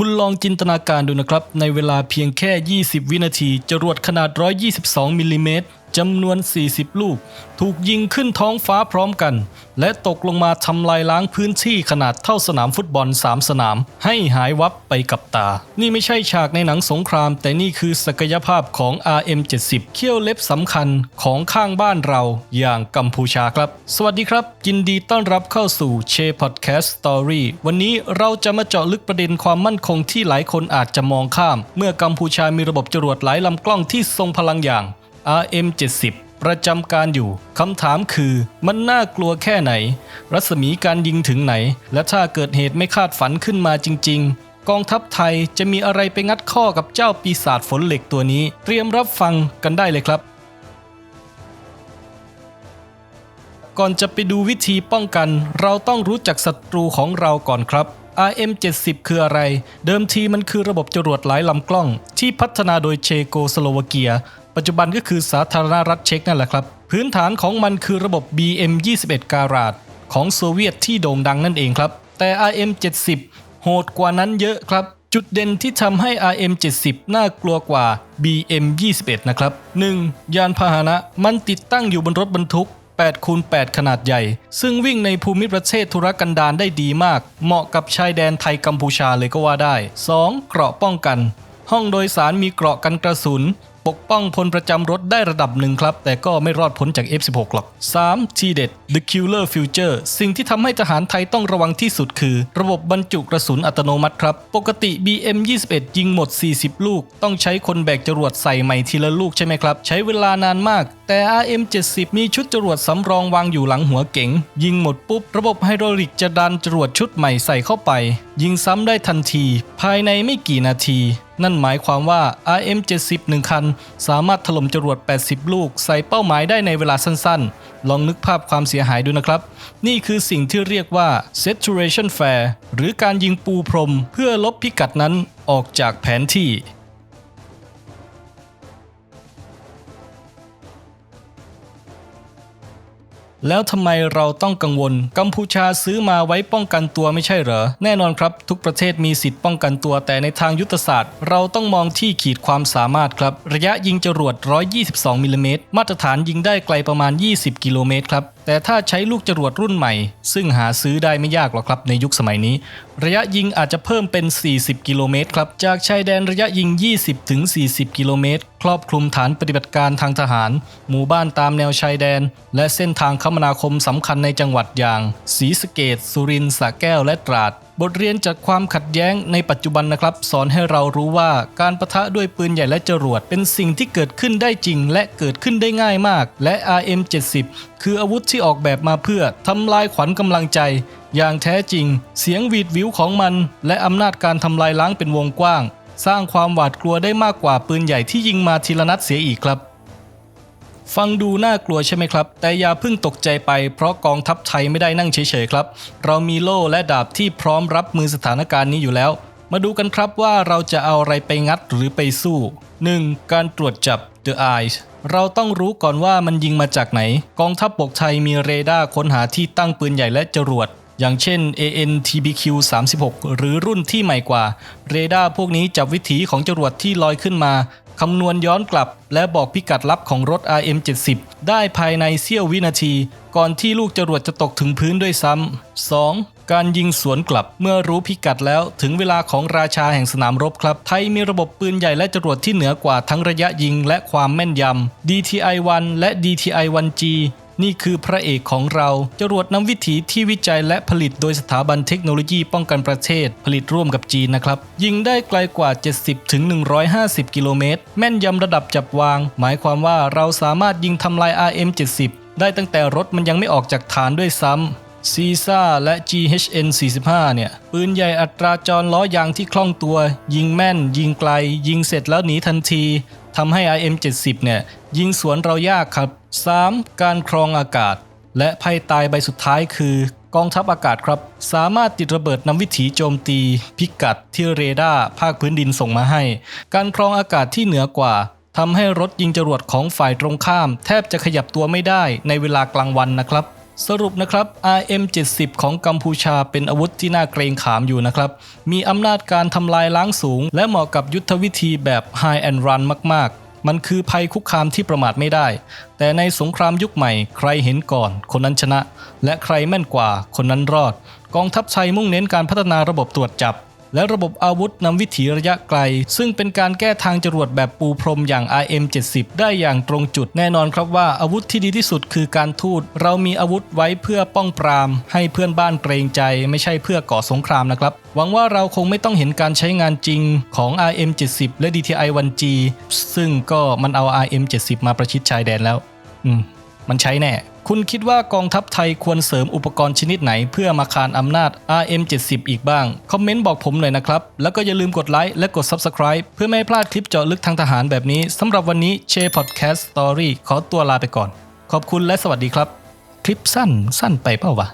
คุณลองจินตนาการดูนะครับ ในเวลาเพียงแค่ 20 วินาที จรวดขนาด 122มิลลิเมตร จำนวน 40 ลูก ถูกยิงขึ้นท้องฟ้าพร้อมกัน และตกลงมาทำลายล้างพื้นที่ขนาดเท่าสนามฟุตบอล 3 สนาม ให้หายวับไปกับตา นี่ไม่ใช่ฉากในหนังสงคราม แต่นี่คือศักยภาพของ RM70 เขี้ยวเล็บสำคัญของข้างบ้านเราอย่างกัมพูชาครับ สวัสดีครับ ยินดีต้อนรับเข้าสู่เชพอดแคสต์สตอรี่วันนี้เราจะมาเจาะลึกประเด็นความมั่นคงที่หลายคนอาจจะมองข้าม เมื่อกัมพูชามีระบบจรวดหลายลำกล้องที่ทรงพลังอย่าง RM70 ประจำการอยู่ คำถามคือมันน่ากลัวแค่ไหน รัศมีการยิงถึงไหน และถ้าเกิดเหตุไม่คาดฝันขึ้นมาจริง ๆ กองทัพไทยจะมีอะไรไปงัดข้อกับเจ้าปีศาจฝนเหล็กตัวนี้ เตรียมรับฟังกันได้เลยครับก่อนจะไปดูวิธีป้องกัน เราต้องรู้จักศัตรูของเราก่อนครับ RM70 คืออะไร เดิมทีมันคือระบบจรวดหลายลำกล้อง ที่พัฒนาโดยเชโกสโลวาเกีย ปัจจุบันก็คือสาธารณรัฐเช็กนั่นแหละครับ พื้นฐานของมันคือระบบ BM21 การาดของโซเวียตที่โด่งดังนั่นเองครับ แต่ RM70 โหดกว่านั้นเยอะครับ จุดเด่นที่ทำให้ RM70 น่ากลัวกว่า BM21 นะครับ 1. ยานพาหนะมันติดตั้งอยู่บนรถบรรทุก8คูณ8ขนาดใหญ่ ซึ่งวิ่งในภูมิประเทศธุรกันดารได้ดีมาก เหมาะกับชายแดนไทยกัมพูชาเลยก็ว่าได้ 2. เกราะป้องกัน ห้องโดยสารมีเกราะกันกระสุน ปกป้องพลประจำรถได้ระดับหนึ่งครับ แต่ก็ไม่รอดพ้นจาก F16 หรอก 3. ทีเด็ด The Killer Future สิ่งที่ทำให้ทหารไทยต้องระวังที่สุดคือ ระบบบรรจุกระสุนอัตโนมัติครับ ปกติ BM21 ยิงหมด 40 ลูก ต้องใช้คนแบกจรวดใส่ใหม่ทีละลูกใช่ไหมครับ ใช้เวลานานมาก แต่ RM70 มีชุดจรวดสำรองวางอยู่หลังหัวเก๋งยิงหมดปุ๊บ ระบบไฮดรอลิกจะดันจรวดชุดใหม่ใส่เข้าไป ยิงซ้ำได้ทันที ภายในไม่กี่นาที นั่นหมายความว่า RM70 1 คัน สามารถถล่มจรวด 80 ลูก ใส่เป้าหมายได้ในเวลาสั้นๆ ลองนึกภาพความเสียหายดูนะครับ นี่คือสิ่งที่เรียกว่า saturation fire หรือการยิงปูพรม เพื่อลบพิกัดนั้นออกจากแผนที่ แล้วทำไมเราต้องกังวล กัมพูชาซื้อมาไว้ป้องกันตัวไม่ใช่เหรอ แน่นอนครับ ทุกประเทศมีสิทธิ์ป้องกันตัวแต่ในทางยุทธศาสตร์ เราต้องมองที่ขีดความสามารถครับ ระยะยิงจรวด 122มิลลิเมตรมาตรฐานยิงได้ไกลประมาณ 20 กิโลเมตรครับ แต่ถ้าใช้ลูกจรวดรุ่นใหม่ ซึ่งหาซื้อได้ไม่ยากหรอกครับในยุคสมัยนี้ ระยะยิงอาจจะเพิ่มเป็น 40 กิโลเมตรครับ จากชายแดนระยะยิง 20-40 กิโลเมตร ครอบคลุมฐานปฏิบัติการทางทหาร หมู่บ้านตามแนวชายแดน และเส้นทางคมนาคมสำคัญในจังหวัดอย่างศรีสะเกดสุรินทร์สระแก้วและตราด บทเรียนจากความขัดแย้งในปัจจุบันนะครับ สอนให้เรารู้ว่าการประทะด้วยปืนใหญ่และจรวด เป็นสิ่งที่เกิดขึ้นได้จริง และเกิดขึ้นได้ง่ายมาก และ RM70 คืออาวุธที่ออกแบบมาเพื่อทำลายขวัญกำลังใจ อย่างแท้จริง เสียงวีดวิวของมัน และอำนาจการทำลายล้างเป็นวงกว้าง สร้างความหวาดกลัวได้มากกว่าปืนใหญ่ที่ยิงมาทีละนัดเสียอีกครับ ฟังดูน่ากลัวใช่ไหมครับ แต่อย่าเพิ่งตกใจไป เพราะกองทัพไทยไม่ได้นั่งเฉยๆครับ เรามีโล่และดาบที่พร้อมรับมือสถานการณ์นี้อยู่แล้ว มาดูกันครับว่าเราจะเอาอะไรไปงัดหรือไปสู้ 1. การตรวจจับ The Eyes เราต้องรู้ก่อนว่ามันยิงมาจากไหน กองทัพบกไทยมีเรดาร์ค้นหาที่ตั้งปืนใหญ่และจรวดอย่างเช่น ANTBQ 36 หรือรุ่นที่ใหม่กว่า เรดาร์พวกนี้จับวิถีของจรวดที่ลอยขึ้นมา คำนวณย้อนกลับ และบอกพิกัดลับของรถ RM70 ได้ภายในเสี้ยววินาที ก่อนที่ลูกจรวดจะตกถึงพื้นด้วยซ้ำ 2. การยิงสวนกลับเมื่อรู้พิกัดแล้วถึงเวลาของราชาแห่งสนามรบครับ ไทยมีระบบปืนใหญ่และจรวดที่เหนือกว่าทั้งระยะยิงและความแม่นยำ DTI-1 และ DTI-1G นี่คือพระเอกของเราจรวดนำวิถีที่วิจัยและผลิตโดยสถาบันเทคโนโลยีป้องกันประเทศ ผลิตร่วมกับจีนนะครับ ยิงได้ไกลกว่า 70ถึง150 กิโลเมตร แม่นยำระดับจับวาง หมายความว่าเราสามารถยิงทำลาย RM70 ได้ตั้งแต่รถมันยังไม่ออกจากฐานด้วยซ้ำซีซ่าและ GHN 45 เนี่ย ปืนใหญ่อัตราจรล้อยางที่คล่องตัว ยิงแม่น ยิงไกล ยิงเสร็จแล้วหนีทันที ทำให้ RM70 เนี่ยยิงสวนเรายากครับ 3. การครองอากาศ และภัยตายใบสุดท้ายคือกองทัพอากาศครับ สามารถติดระเบิดนำวิถีโจมตี พิกัดที่เรดาร์ภาคพื้นดินส่งมาให้ การครองอากาศที่เหนือกว่าทำให้รถยิงจรวดของฝ่ายตรงข้าม แทบจะขยับตัวไม่ได้ในเวลากลางวันนะครับ สรุปนะครับ RM70 ของกัมพูชาเป็นอาวุธที่น่าเกรงขามอยู่นะครับ มีอำนาจการทำลายล้างสูง และเหมาะกับยุทธวิธีแบบ High and Run มาก ๆ มันคือภัยคุกคามที่ประมาทไม่ได้ แต่ในสงครามยุคใหม่ ใครเห็นก่อน คนนั้นชนะ และใครแม่นกว่า คนนั้นรอด กองทัพไทยมุ่งเน้นการพัฒนาระบบตรวจจับ และระบบอาวุธนำวิถีระยะไกล ซึ่งเป็นการแก้ทางจรวดแบบปูพรมอย่าง RM70 ได้อย่างตรงจุดแน่นอนครับว่าอาวุธที่ดีที่สุดคือการทูตเรามีอาวุธไว้เพื่อป้องปราม ให้เพื่อนบ้านเกรงใจ ไม่ใช่เพื่อก่อสงครามนะครับ หวังว่าเราคงไม่ต้องเห็นการใช้งานจริงของ RM70 และ DTI 1G ซึ่งก็มันเอา RM70 มาประชิดชายแดนแล้ว อืม มันใช้แน่ คุณคิดว่ากองทัพไทยควรเสริมอุปกรณ์ชนิดไหน เพื่อมาคานอำนาจ RM70 อีกบ้าง คอมเมนต์บอกผมหน่อยนะครับ แล้วก็อย่าลืมกดไลค์และกด Subscribe เพื่อไม่ให้พลาดคลิปเจาะลึกทางทหารแบบนี้สำหรับวันนี้เช Podcast Story ขอตัวลาไปก่อน ขอบคุณและสวัสดีครับ คลิปสั้นสั้นไปเปล่าวะ